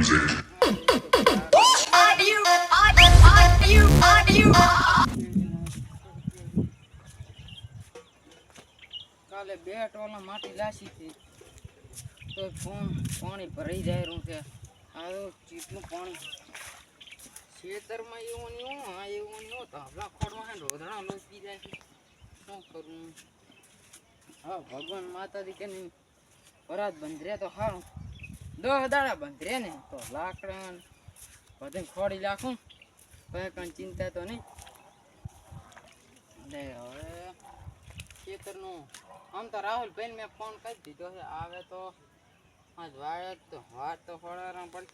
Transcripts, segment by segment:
You? કાલે બે ટોલા માટી લાસી હતી તો ફોન પાણી ભરાઈ જાય રહ્યું છે. આ ચીટનું પાણી. ખેતરમાં એવું નહીં આ એવું નહીં ધાબલા ખોડમાં હે રોધણા લોચી જાય શું કરું? હા, ભગવાન માતાજી કે નહીં પરાત રહ્યા તો સારું દસ દાડા બંધરે ને તો લાકડા ને ખોડી નાખું. પછી કઈ ચિંતા તો નહીં. એટલે હવે ખેતરનું. આમ તો રાહુલ ભાઈ મેં ફોન કરી દીધો છે. આવે તો આજ વાળે તો તો ફળારા પણ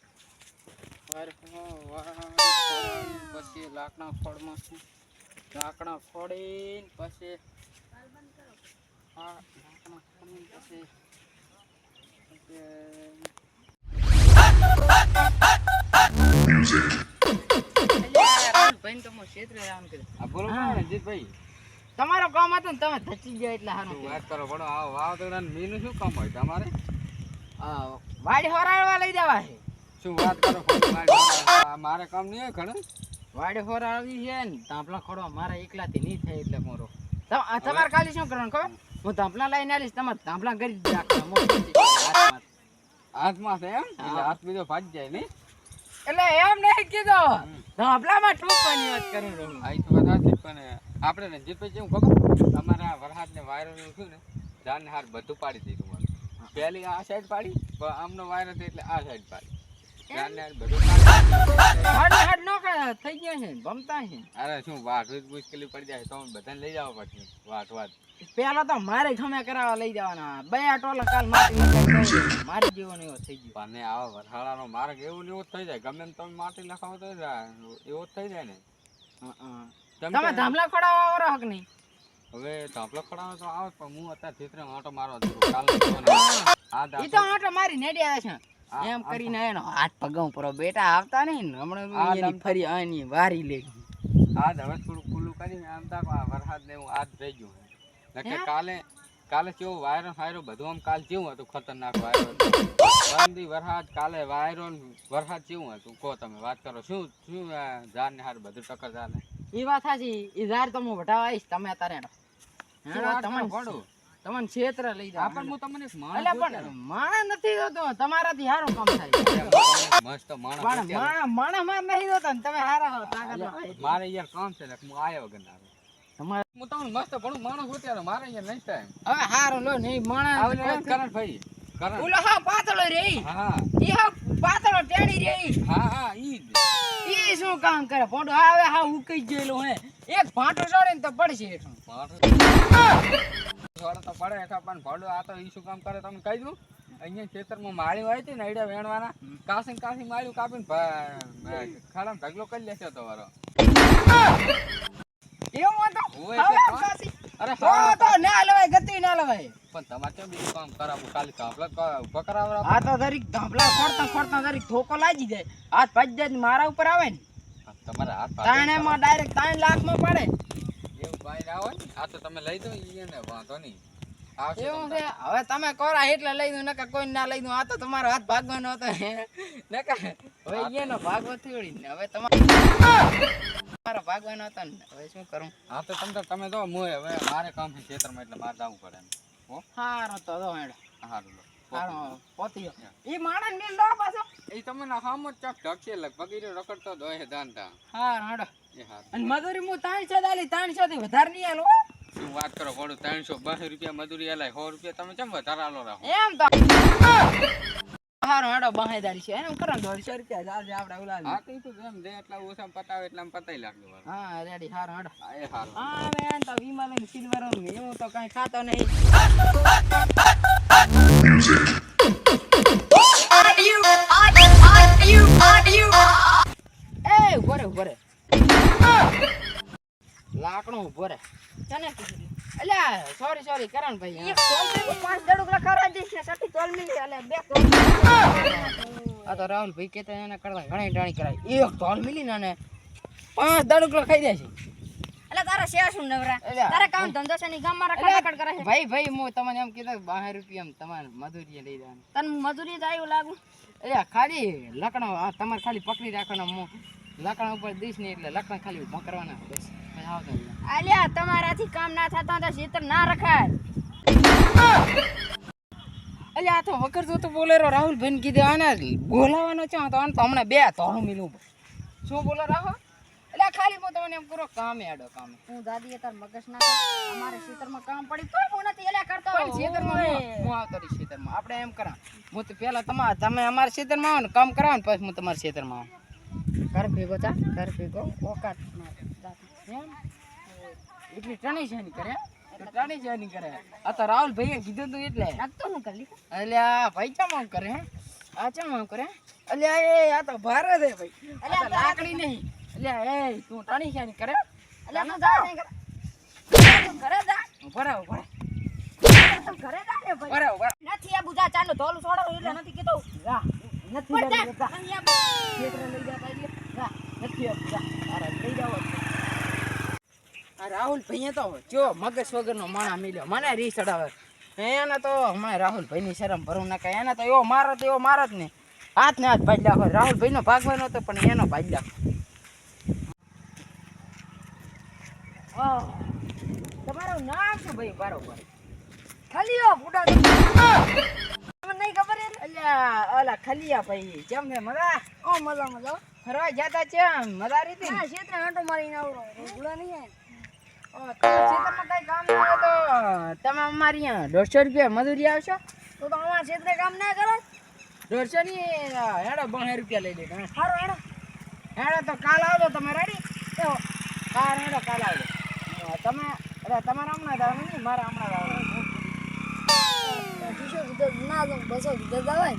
પછી લાકડા ખોડમાં છે લાકડા ખોડીને પછી હા પછી તમારો કામ હતો ને તમે ધચી ગયા એટલે સારું વાત કરો પણ આ વાવાઝોડા મીનું શું કામ હોય તમારે? વાડી હોરાળવા લઈ જવા છે. શું વાત કરો મારી કામ નહીં હોય ઘણું? વાડી હોરાળવી છે ને તાંપલા ખોડવા મારા એકલાથી નહીં થાય એટલે મોરો. તમ- તમારે ખાલી શું કરવાનું ખબર? હું તાંપલા લઈને આવીશ તમારે તાંપલા કરી જ રાખવા હાથમાં. છે એમ? એટલે હાથ બીજો ભાજી જાય નહીં? એટલે એમ નહીં કીધો. તાંપલામાં ઠોકવાની વાત કરું છું. આ તો બધા છે પણ આપણે ને જીતભાઈ કેવું ખબર? અમારે આ વરસાદ ને વાયરો થયું ને જાન હાર બધું પાડી દીધું મને. પહેલી આ સાઈડ પાડી પણ આમનો વાયર એટલે આ સાઈડ પાડી. થઈ ગયા છે ભમતા છે. અરે શું વાટ મુશ્કેલી પડી જાય તો બધાને લઈ જવા પડશે વાટ વાત પેલા તો મારે ખમે કરાવવા લઈ જવાના. બે ટોલા કાલ માટી મારી જેવો એવો થઈ ગયો. અને આવા વરસાડાનો માર્ગ એવું ને એવું થઈ જાય. ગમે તમે માટી લખાવો તો એવો જ થઈ જાય ને. તમે ધામલા ખોડાવવા વાળો હક નહીં. હવે ધાપલો ખડાવો તો આવે પણ હું અત્યારે ચિત્ર આટો મારવા જતો કાલ આ તો આટો મારી નેડી આવે છે. એમ કરીને એનો હાથ પગાવ પરો બેટા આવતા નહીં ને. હમણાં એની ફરી આની વારી લે. આજ હવે થોડું ખુલ્લું કરીને આમ તાકો આ વરસાદ ને હું આજ થઈ ગયો નકે કાલે કાલે કેવો વાયરો ફાયરો બધું આમ કાલ કેવું હતું ખતરનાક વાયરો હતો. વરસાદ કાલે વાયરો વરસાદ કેવું હતું. કહો તમે વાત કરો શું શું ઝાર ને હાર બધું ટક્કર ચાલે એ વાત સાચી ઈ ઝાડ તો હું વટાવા આવીશ તમે અત્યારે તમને પડો. તમને ક્ષેત્ર લઈ જાવ પણ હું તમને એટલે પણ માણા નથી જોતો. તમારાથી હારો કામ થાય મસ્ત માણા. માણસ માણસ માર નહીં જોતો ને તમે હારા હો તાકાત મારે યાર કામ છે ને હું આયો વગર ના તમારે હું તમને મસ્ત ભણું માણસ હોત્યારો મારે યાર નહીં થાય હવે હારો લો નહીં માણા હવે કરણ ભાઈ કરણ. ઓલો હા પાતળો રે. હા. ઈ હા પાતળો ટેડી રે. હા હા ઈ ઈ શું કામ કરે? ફોટો આવે હા ઉકઈ ગયેલો હે. એક ભાંટો ચડે ને તો પડશે હેઠું થોડો તો પડે હેઠા પણ ભાડો આ તો ઈ શું કામ કરે તમે કહી દઉં અહીંયા ખેતરમાં માળી હોય છે ને આઈડિયા વેણવાના. કાસી કાસી માળ્યું કાપીને ખાડામાં ઢગલો કરી લેશે તમારો. એવું તો. અરે હા. તો ના લવાય ગતિ ના લેવાય. પણ તમારે કેમ બીજું કામ કરાવવું? ખાલી જ ઊભા કરાવવા આ તો ધાંભલા લાગી જાય. હાથ ભાજી જાય ને મારા ઉપર આવે ને. તમારે હાથ તાણે માં ડાયરેક્ટ ત્રણ લાખમાં પડે. ભાઈ ના હોય આ તો તમે લઈ દો ઈ ને વાંધો નહીં. એવું છે? હવે તમે કોરા એટલે લઈ દઉં નકા કોઈ ના લઈ દઉં આ તો તમારો હાથ ભાગવાનો હતો. નકા હવે એનો ભાગવો થોડી ને હવે તમારો તમારો ભાગવાનો હતો ને હવે શું કરું? હા તો તમે તમે હું હવે મારે કામ છે ખેતરમાં એટલે બહાર જવું પડે એમ. હો? હારો તો દો હેડો. હારું લો. પોતી ઈ માણસ ને લો પાછો. એ તમે ના ચક ઢકશે લગભગ ઈ જ હોય દાનતા હારો હેડો. અને મજૂરી હું ત્રણસો દાલી ત્રણસો થી વધારે નહીં આલો શું વાત કરો પડું ત્રણસો બસો રૂપિયા મજૂરી આલાય સો રૂપિયા તમે કેમ વધારે આલો રાખો એમ તો હારો હેડો બાહેદારી છે એને કરો દોઢસો રૂપિયા જાજે આપણે ઉલાવી હા કઈ તો જેમ જે એટલા ઓછા પતાવે એટલા પતાઈ લાગજો હા રેડી હારો હેડો હા એ હારું હા મેં તો વિમલ ને સિલ્વર એવું તો કઈ ખાતો નહીં Are you? Are you? Are you? Are you? એ ઊભો રે ઊભો રે લાકડું ઊભો રે. તને કીધું. અલ્યા સોરી સોરી કરણ ભાઈ પાંચ દડુક લખાવા દે છે સટી તોલ મિલી એટલે બે તોલ આ તો રાહુલ ભાઈ કેતા એને કરતા ઘણી ટાણી કરાય. એક તોલ મિલી ને પાંચ દડુક ખાઈ દે છે. એટલે તારા શેર શું નવરા? તારે કામ ધંધો છે ને ગામ મારા રખડ કરે છે. ભાઈ ભાઈ હું તમને એમ કીધું બાર રૂપિયા તમારે મજૂરી લઈ જવાનું. તને મજૂરી જાય આવ્યું લાગુ. એટલે ખાલી લકડો આ તમારે ખાલી પકડી રાખવાના હું લકડા ઉપર દઈશ ને એટલે લકડા ખાલી ઊભા કરવાના બસ. આલ્યા તમારાથી કામ ના થતા તો ખેતર ના રખાય. અલ્યા આ તો વગર જો તો બોલેરો રાહુલ ભાઈ કીધે આને બોલાવાનો છે તો આને તો હમણાં બે તો હું મિલું શું બોલો રાહો એટલે ખાલી હું તમને એમ કરો કામે આડો કામે. હું દાદી તાર મગજ ના. અમારે ખેતરમાં કામ પડી તો હું નથી એલ્યા કરતો પણ ખેતરમાં હું- આવતો રહીશ ખેતરમાં આપણે એમ કરા હું તો પહેલા તમા તમે અમારા ખેતરમાં આવો ને કામ કરાવો ને પછી હું તમારા ખેતરમાં આવું. ઘર ભેગો ચા ઘર ભેગો. ઓકાત. એમ? એટલી ટણી છે કરે? ત્રણેય છે કરે. આ તો રાહુલ ભાઈએ કીધું તું એટલે. નાખતો હું કરી એટલે આ ભાઈ ચમ આમ કરે હે? આ ચમ આમ કરે? એટલે એ આ તો ભારે છે ભાઈ. એટલે લાકડી નહીં. એટલે એ તું ટણી છે કરે? એટલે હું જા નહીં કરે ઘરે. જા. રહે, ઊભા ઘરે જા ને ભાઈ. નથી આ બુધા ચાલો ધોલ છોડો એટલે નથી કીધું. જા, નથી જા, અહીંયા લઈ જા, નથી લઈ જાવ રાહુલ ભાઈ તો જો મગજ વગરનો માણા મિલ્યો મને રી ચડાવે. એના તો હમણાં રાહુલ ભાઈની શરમ ભરવું ના એના તો એવો મારો એવો મારો જ ને. હાથ ને હાથ ભાઈ નાખો રાહુલ ભાઈનો ભાગવાનો હતો પણ એનો ભાઈ નાખો તમારું નામ શું ભાઈ બરોબર? ખાલી ઓ નહીં ખબર એ અલ્યા ઓલા ખલિયા ભાઈ જેમ ને મજા ઓ મજા મજા ફરવા જતા છે મજા રીતી ના? ક્ષેત્ર આંટો મારીને આવરો ભૂલા નહીં આવે ખેતરમાં કઈ કામ ન હોય તો તમે અમારી અહીંયા દોઢસો રૂપિયા મજૂરી આવશો તો તો અમારા ક્ષેત્રે કામ ના કરો દોઢસો ની હેડો બે રૂપિયા લઈ લેજો હા. સારું હેડો. હેડો તો કાલ આવજો. તમે રેડી હા હેડો કાલ આવજો. તમે અરે તમારા હમણાં જવાનું નહીં મારા હમણાં કીધું ના બસો કીધું જવાય